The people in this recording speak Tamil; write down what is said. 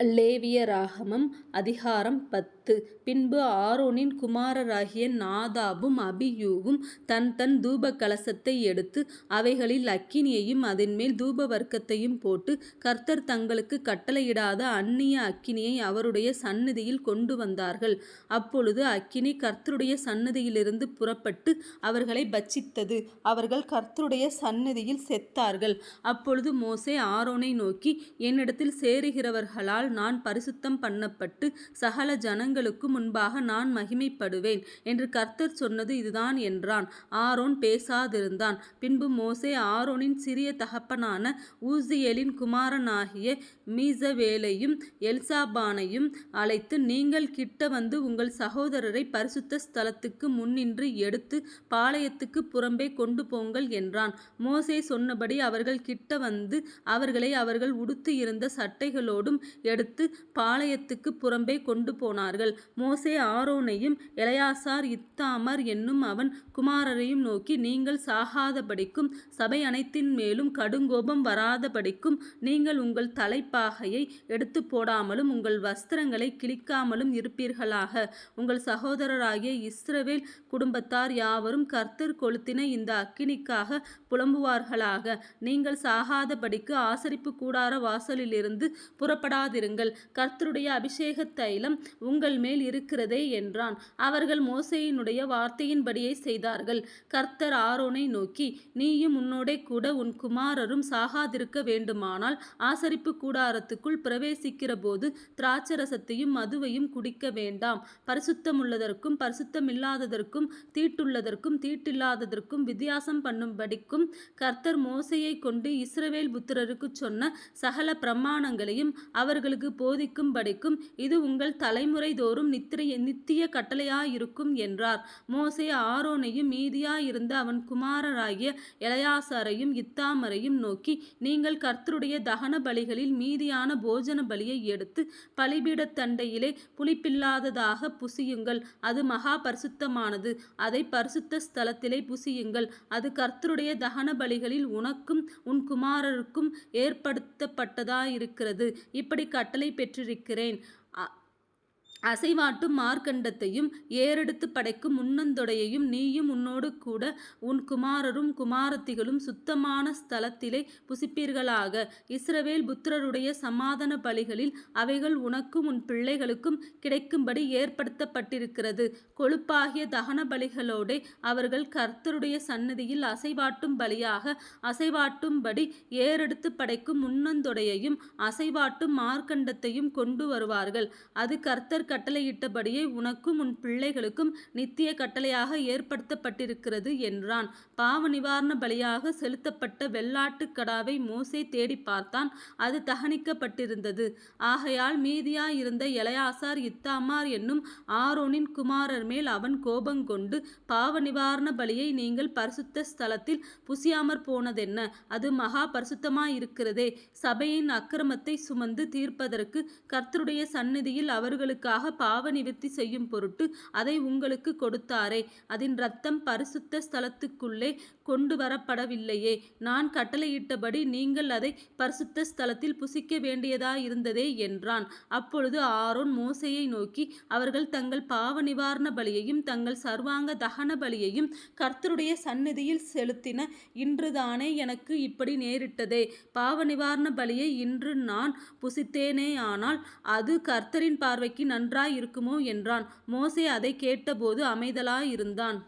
லேவியராகமம் அதிகாரம் பத்து. பின்பு ஆரோனின் குமாரராகிய நாதாபும் அபியூவும் தன் தன் தூப கலசத்தை எடுத்து அவைகளில் அக்கினியையும் அதன்மேல் தூப வர்க்கத்தையும் போட்டு கர்த்தர் தங்களுக்கு கட்டளையிடாத அந்நிய அக்கினியை அவருடைய சந்நிதியில் கொண்டு வந்தார்கள். அப்பொழுது அக்கினி கர்த்தருடைய சந்நிதியிலிருந்து புறப்பட்டு அவர்களை பட்சித்தது அவர்கள் கர்த்தருடைய சந்நிதியில் செத்தார்கள். அப்பொழுது மோசே ஆரோனை நோக்கி என்னிடத்தில் சேருகிறவர்களால் நான் பரிசுத்தம் பண்ணப்பட்டு சகல ஜனங்களுக்கு முன்பாக நான் மகிமைப்படுவேன் என்று கர்த்தர் சொன்னது இதுதான் என்றான். ஆரோன் பேசாதிருந்தான். பின்பு மோசே ஆரோனின் சிறிய தகப்பனான ஊசியலின் குமாரனாகிய மீசவேலையும் எல்சாபானையும் அழைத்து நீங்கள் கிட்ட வந்து உங்கள் சகோதரரை பரிசுத்த ஸ்தலத்துக்கு முன்னின்று எடுத்து பாளையத்துக்கு புறம்பே கொண்டு போங்கள் என்றான். மோசே சொன்னபடி அவர்கள் கிட்ட வந்து அவர்களை அவர்கள் உடுத்து இருந்த சட்டைகளோடும் எடுத்து பாளையத்துக்குப் புறம்பே கொண்டு போனார்கள். மோசே ஆரோனையும் எலையாசார் இத்தாமர் என்னும் அவன் குமாரரையும் நோக்கி நீங்கள் சாகாதபடிக்கும் சபை அனைத்தின் மேலும் கடுங்கோபம் வராதபடிக்கும் நீங்கள் உங்கள் தலைப்பாகையை எடுத்துப் போடாமலும் உங்கள் வஸ்திரங்களை கிழிக்காமலும் இருப்பீர்களாக. உங்கள் சகோதரராகிய இஸ்ரவேல் குடும்பத்தார் யாவரும் கர்த்தர் கொளுத்தின இந்த அக்கினிக்காக புலம்புவார்களாக. நீங்கள் சாகாதபடிக்கு ஆசரிப்பு கூடார வாசலிலிருந்து புறப்படாதிருங்கள் கர்த்தருடைய அபிஷேகத் தைலம் உங்கள் மேல் இருக்கிறதே என்றான். அவர்கள் மோசையினுடைய வார்த்தையின்படியே செய்தார்கள். கர்த்தர் ஆரோனை நோக்கி நீயும் உன்னோடேகூட உன் குமாரரும் சாகாதிருக்க வேண்டுமானால் ஆசரிப்பு கூடாரத்துக்குள் பிரவேசிக்கிறபோது திராட்சரசத்தையும் மதுவையும் குடிக்க வேண்டாம். பரிசுத்தமுள்ளதற்கும் பரிசுத்தமில்லாததற்கும் தீட்டுள்ளதற்கும் தீட்டில்லாததற்கும் வித்தியாசம் பண்ணும்படிக்கும் கர்த்தர் மோசையை கொண்டு இஸ்ரவேல் புத்திரருக்குச் சொன்ன சகல பிரமாணங்களையும் அவர்களுக்கு போதிக்கும் படிக்கும் இது உங்கள் தலைமுறை தோறும் நித்திய கட்டளையாயிருக்கும் என்றார். மோசே ஆரோனையும் மீதியாயிருந்த அவன் குமாரராகிய இளையாசாரையும் இத்தாமரையும் நோக்கி நீங்கள் கர்த்தருடைய தகன பலிகளில் மீதியான போஜன பலியை எடுத்துப் பலிபீடத்தண்டையிலே புளிப்பில்லாததாகப் புசியுங்கள். அது மகா பரிசுத்தமானது. அதை பரிசுத்த ஸ்தலத்திலே புசியுங்கள். அது கர்த்தருடைய தகன பலிகளில் உனக்கும் உன் குமாரருக்கும் ஏற்படுத்தப்பட்டதாயிருக்கிறது. இப்படி கட்டளை பெற்றிருக்கிறேன். அசைவாட்டும் மார்க்கண்டத்தையும் ஏறெடுத்து படைக்கும் முன்னந்தொடையையும் நீயும் உன்னோடு கூட உன் குமாரரும் குமாரத்திகளும் சுத்தமான ஸ்தலத்திலே புசிப்பீர்களாக. இஸ்ரவேல் புத்திரருடைய சமாதான பலிகளில் அவைகள் உனக்கும் உன் பிள்ளைகளுக்கும் கிடைக்கும்படி ஏற்படுத்தப்பட்டிருக்கிறது. கொழுப்பாகிய தகன பலிகளோடே அவர்கள் கர்த்தருடைய சன்னதியில் அசைவாட்டும் பலியாக அசைவாட்டும்படி ஏறெடுத்து படைக்கும் முன்னந்தொடையையும் அசைவாட்டும் மார்க்கண்டத்தையும் கொண்டு வருவார்கள். அது கர்த்தர் கட்டளையிட்டபடியே உனக்கும் உன் பிள்ளைகளுக்கும் நித்திய கட்டளையாக ஏற்படுத்தப்பட்டிருக்கிறது என்றான். பாவ நிவாரண பலியாக செலுத்தப்பட்ட வெள்ளாட்டுக் கடாவை மோசே தேடிப் பார்த்தான் அது தகனிக்கப்பட்டிருந்தது. ஆகையால் மீதியாயிருந்த எலெயாசார் இத்தாமார் என்னும் ஆரோனின் குமாரர் மேல் அவன் கோபங்கொண்டு பாவநிவாரண பலியை நீங்கள் பரிசுத்த ஸ்தலத்தில் புசியாமற்போனதென்ன? அது மகா பரிசுத்தமாயிருக்கிறதே. சபையின் அக்கிரமத்தைச் சுமந்து தீர்ப்பதற்கு கர்த்தருடைய சந்நிதியில் பாவ நிவிருத்தி செய்யும் பொருட்டு அதை உங்களுக்குக் கொடுத்தாரே அதன் இரத்தம் பரிசுத்த ஸ்தலத்துக்குள்ளே கொண்டு வரப்படவில்லையே. நான் கட்டளையிட்டபடி நீங்கள் அதை பரிசுத்த ஸ்தலத்தில் புசிக்க வேண்டியதாயிருந்ததே என்றான். அப்பொழுது ஆரோன் மோசையை நோக்கி அவர்கள் தங்கள் பாவ நிவாரண பலியையும் தங்கள் சர்வாங்க தகன பலியையும் கர்த்தருடைய சந்நிதியில் செலுத்தின இன்றுதானே எனக்கு இப்படி நேரிட்டதே. பாவ நிவாரண பலியை இன்று நான் புசித்தேனே ஆனால் அது கர்த்தரின் பார்வைக்கு நன்றாயிருக்குமோ என்றான். மோசே அதைக் கேட்டபோது அமைதலாயிருந்தான்.